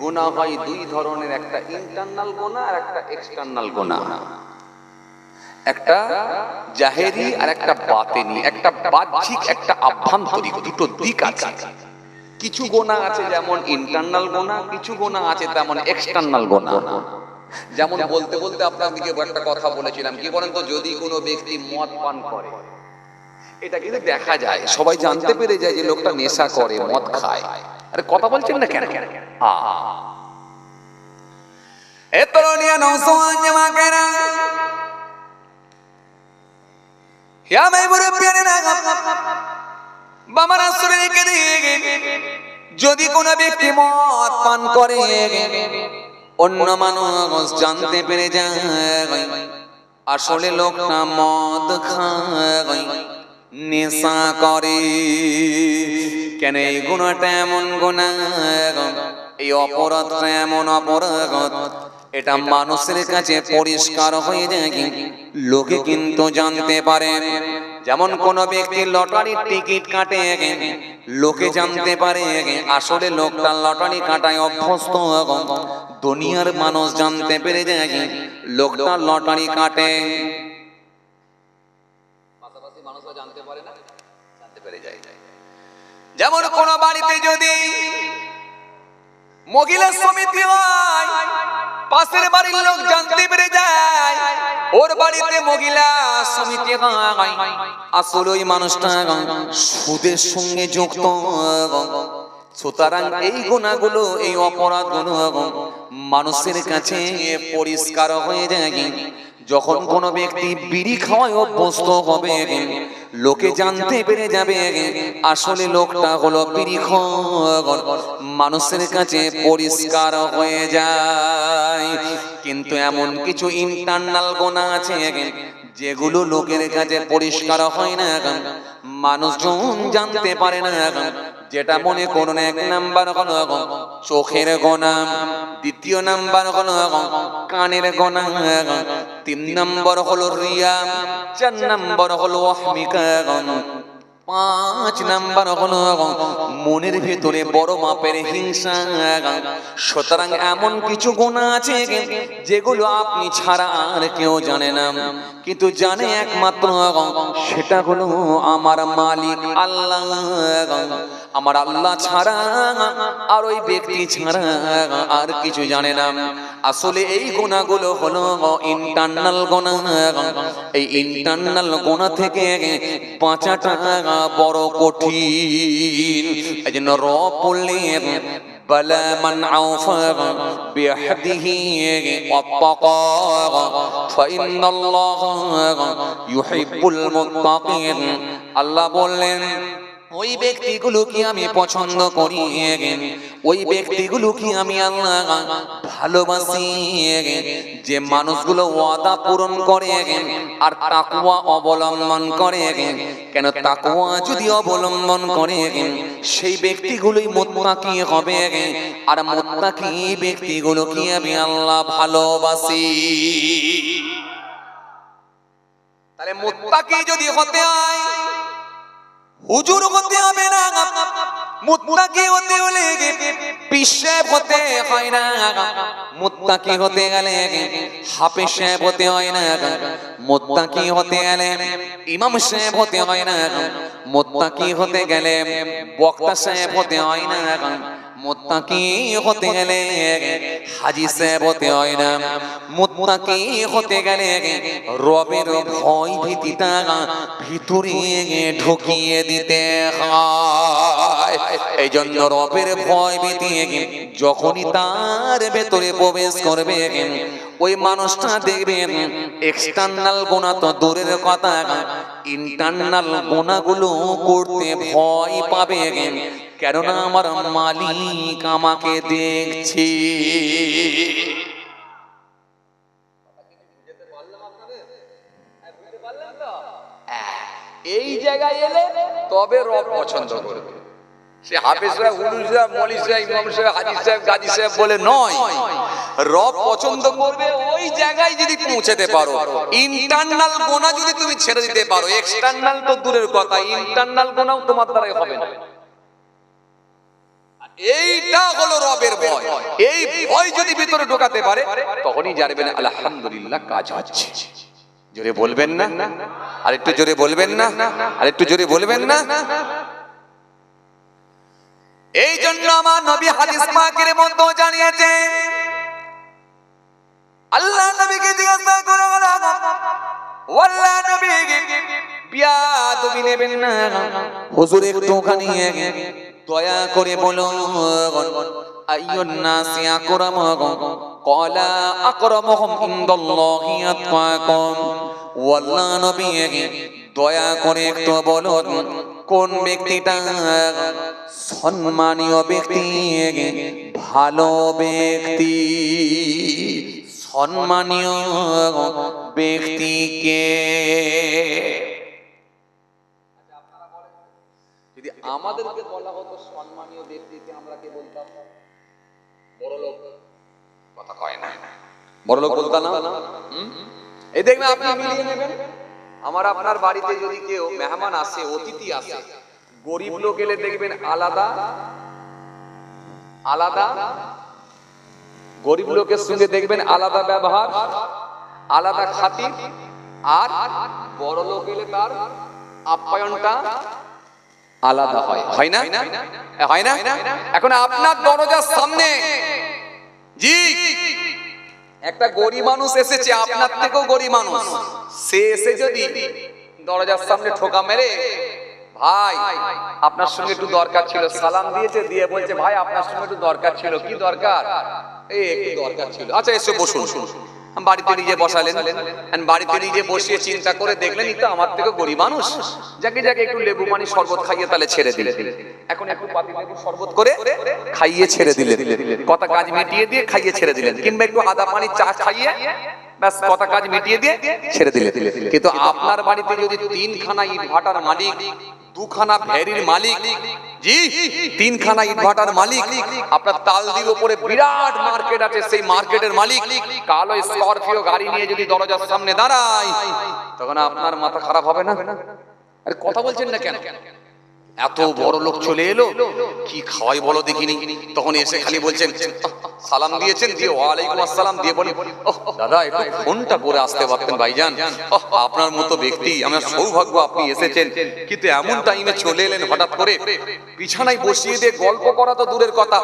গোনা হয় দুই ধরনের, একটা ইন্টারনাল গোনা আর একটা এক্সটার্নাল গোনা একটা জাহেরি আর একটা বাতেনি, একটা বাহ্যিক, একটা আভ্যন্তরিক, দুটো দিক আছে। কিছু গোনা আছে যেমন ইন্টারনাল গোনা কিছু গোনা আছে তেমন এক্সটার্নাল গোনা যেমন বলতে বলতে আপনাদেরকে একটা কথা বলেছিলাম, কি বলেন তো? যদি কোনো ব্যক্তি মদ পান করে এটা কিন্তু দেখা যায়। সবাই জানতে পেরে যায় যে লোকটা নেশা করে, মদ খায়। আরে কথা বলছেন না কেন? আ। এ তরুণিয়া নৌসওয়ান জামাকেরা মাই মুরব্বিয়ানে না বাবা রাসূলকে দিয়ে যদি কোনো ব্যক্তি মদ পান করে, অন্য মানুষ জানতে পেরে যায়। আসলে লোকটা মদ খায়। নেশা করে। কেন এই গুণাটা এমন গুণা? এই অপরাধটা এমন অপরাধ। এটা মানুষের কাছে পরিষ্কার হয়ে যায় লোকে কিন্তু জানতে পারে। যেমন কোন ব্যক্তি লটারির টিকিট কাটে লোকে জানতে পারে আসলে লোকটা লটারি কাটায় অভ্যস্ত। দুনিয়ার মানুষ জানতে পেরে যায় লোকটা লটারি কাটে পাশাপাশি মানুষরা জানতে পারে না জানতে পেরে যায় যেমন কোন বাড়িতে যদি মহিলা সমিতি পাশের বাড়ির লোক জানতে পেরে যায়, ওর বাড়িতে মহিলা সমিতি আসলে ওই মানুষটা সুদের সঙ্গে যুক্ত। সুতরাং এই গুণাগুলো, এই অপরাধ অপরাধগুলো মানুষের কাছে পরিষ্কার হয়ে যায়। যখন কোনো ব্যক্তি বিড়ি খাওয়ায় অভ্যস্ত হবে লোকে জানতে পেরে যাবে আসলে লোকটা হলো খর মানুষের কাছে পরিষ্কার হয়ে যায়। কিন্তু এমন কিছু ইন্টারনাল গোনা আছে যেগুলো লোকের কাছে পরিষ্কার হয় না মানুষজন জানতে পারে না যেটা মনে করুন এক নাম্বার হলো চোখের গোনা দ্বিতীয় নাম্বার হলো কানের গোনা তিন নম্বর হলো রিয়া চার নম্বর হলো অহমিকা পাঁচ নাম্বার মনের ভেতরে বড় মাপের হিংসা। সুতরাং এমন কিছু গুণা আছে যেগুলো আপনি ছাড়া আর কেউ জানে না। কিন্তু জানে একমাত্র সেটা হলো আমার মালিক আল্লাহ। আমার আল্লাহ ছাড়া আর ওই ব্যক্তি ছাড়া আর কিছু জানে না। আসলে এই গুণাগুলো হলো ইন্টারনাল গুণা। এই ইন্টারনাল গোনা থেকে বাঁচাটা বড় কঠিন এই জন্য র পড়লেন بلى من عوفى بحده واتقى فإن الله يحب المتقين আল্লাহ বললেন ওই ব্যক্তিগুলো কি আমি পছন্দ করি? ওই ব্যক্তিগুলো কি আমি আল্লাহ ভালোবাসি? যে মানুষগুলো ওয়াদা পূরণ করে আর তাকুয়া অবলম্বন করে। কেন তাকুয়া যদি অবলম্বন করে, সেই ব্যক্তিগুলোই মোত্তাকি হবে। আর মোত্তাকি ব্যক্তিগুলো কি আমি আল্লাহ ভালোবাসি? তাহলে মোত্তাকি যদি হতে হয় হুজুর হতে হবে না। মুত্তাকি হতে হলে পিসাব হতে হয় না। মুত্তাকি হতে গেলে হাফে সাহেব হতে হয় না। মুত্তাকি হতে গেলে ইমাম সাহেব হতে হয় না। মুত্তাকি হতে গেলে বক্তা সাহেব হতে হয় না। হাজি হতে হয় না। হতে গেলে রবের ভয় ভিতরে দিতে এই জন্য ভয় যখনই তার ভেতরে প্রবেশ করবে, ওই মানুষটা দেখবেন এক্সটার্নাল গুণা তো দূরের কথা ইন্টারনাল গুণাগুলো করতে ভয় পাবে। কেননা আমার মালিক আমাকে দেখছি। এই জায়গায় এলে তবে রব পছন্দ করবে। সে হাফিজ সাহেব হুলুল সাহেব মলি সাহেব ইমাম সাহেব হাজি সাহেব গাজী সাহেব বলে নয়। রব পছন্দ করবে ওই জায়গায় যদি পৌঁছাতে পারো। ইন্টারনাল গোনা যদি তুমি ছেড়ে দিতে পারো এক্সটার্নাল তো দূরের কথা ইন্টারনাল গোনাও তোমার দ্বারাই হবে না। এইটা হলো রবের ভয়। এই ভয় যদি ভিতরে ঢোকাতে পারে তখনই জানবেন আলহামদুলিল্লাহ কাজ হচ্ছে। জোরে বলবেন না? আর একটু জোরে বলবেন না? আর একটু জোরে বলবেন না? এই জন্য আমার নবী হাদিস পাকের মধ্যে জানিয়েছে আল্লাহ নবীকে জিজ্ঞাসা করে বলা ওয়াল্লাহ নবী বিয়া তুমি নেবেন না? হুজুর একটুখানি দয়া করে বলো আইয়ুন নবী দয়া কোন ব্যক্তিটা সম্মানীয় ব্যক্তি? ভালো ব্যক্তি। সম্মানীয় ব্যক্তিকে যদি আমাদেরকে বলা হতো সম্মানীয় ব্যক্তিকে আমরা কে বলতাম? বড় লোক কথা কয় না। বড় লোক বলতাম না? এই দেখবেন আপনি মিলিয়ে নেবেন। আমার আপনার বাড়িতে যদি কেউ মেহমান আসে অতিথি আসে গরিব লোক এলে দেখবেন আলাদা আলাদা। গরিব লোকের সঙ্গে দেখবেন আলাদা ব্যবহার আলাদা খাতির আর বড় লোক এলে তার আপ্যায়নটা আলাদা হয়। হয় না? হয় না? এখন আপনার দরজার সামনে। জি। একটা গরিব মানুষ এসেছে, আপনার থেকেও গরিব মানুষ। সে এসে যদি দরজার সামনে ঠোকা মেরে, ভাই, আপনার সঙ্গে একটু দরকার ছিল। সালাম দিয়েছে, দিয়ে বলছে, ভাই, আপনার সঙ্গে একটু দরকার ছিল। কি দরকার? এই একটু দরকার ছিল। আচ্ছা এসে বসুন। শুনুন বাড়িতে নিজে বসালেন। বাড়িতে নিজে বসিয়ে চিন্তা করে দেখলেন তো আমার থেকে গরিব মানুষ। যাকে যাকে একটু লেবু পানি শরবত খাইয়ে তাহলে ছেড়ে দিলে এখন একটু পাতি লেবু শরবত করে খাইয়ে ছেড়ে দিলেন। কথা কাজ মিটিয়ে দিয়ে খাইয়ে ছেড়ে দিলেন। কিংবা একটু আদা পানি চা খাইয়ে কথা কাজ মিটিয়ে দিয়ে ছেড়ে দিলে কিন্তু আপনার বাড়িতে যদি তিনখানা ইট ভাটার মালিক দুখানা ভেরির মালিক। জি, তিনখানা ইনভার্টার মালিক। আপনার তালদির উপরে বিরাট মার্কেট আছে, সেই মার্কেটের মালিক। কালো স্করপিও গাড়ি নিয়ে যদি দরজার সামনে দাঁড়ায়, তখন আপনার মাথা খারাপ হবে না? আরে, কথা বলছেন না কেন? এত বড় লোক চলে এলো, কি খাওয়াই বলো দেখিনি। তখন এসে খালি বলছেন সালাম দিয়েছেন দিয়ে ওয়ালাইকুম আসসালাম দিয়ে বলি ওহ দাদা একটু ফোনটা করে আসতে পারতেন ভাইজান। ওহ, আপনার মতো ব্যক্তি আমার সৌভাগ্য আপনি এসেছেন। কিন্তু এমন টাইমে চলে এলেন হঠাৎ করে বিছানায় বসিয়ে দিয়ে গল্প করা তো দূরের কথা।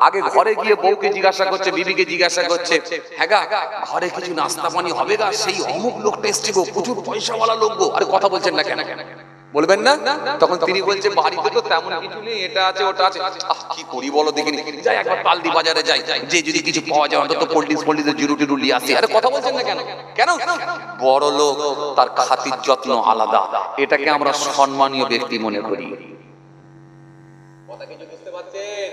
আগে ঘরে গিয়ে বউকে জিজ্ঞাসা করছে বিবিকে জিজ্ঞাসা করছে হ্যাঁ ঘরে কিছু নাস্তা পানি হবে গা? সেই অমুক লোকটা এসছে গো প্রচুর পয়সাওয়ালা লোক গো। আরে কথা বলছেন না কেন কেন? বলবেন না? তখন তিনি বলছে বাড়িতে তো তেমন কিছু নেই এটা আছে ওটা আছে। আহ, কি করি বলো দেখিনি? যাই একবার তালদি বাজারে যাই যে যদি কিছু পাওয়া যায় অন্তত পোল্ট্রিস পোল্ট্রিস জুরু টুরু নিয়ে আসি। আরে কথা বলছেন না কেন? কেন? বড় লোক তার খাতির যত্ন আলাদা। এটাকে আমরা সম্মানীয় ব্যক্তি মনে করি। কথা কিছু বুঝতে পারছেন?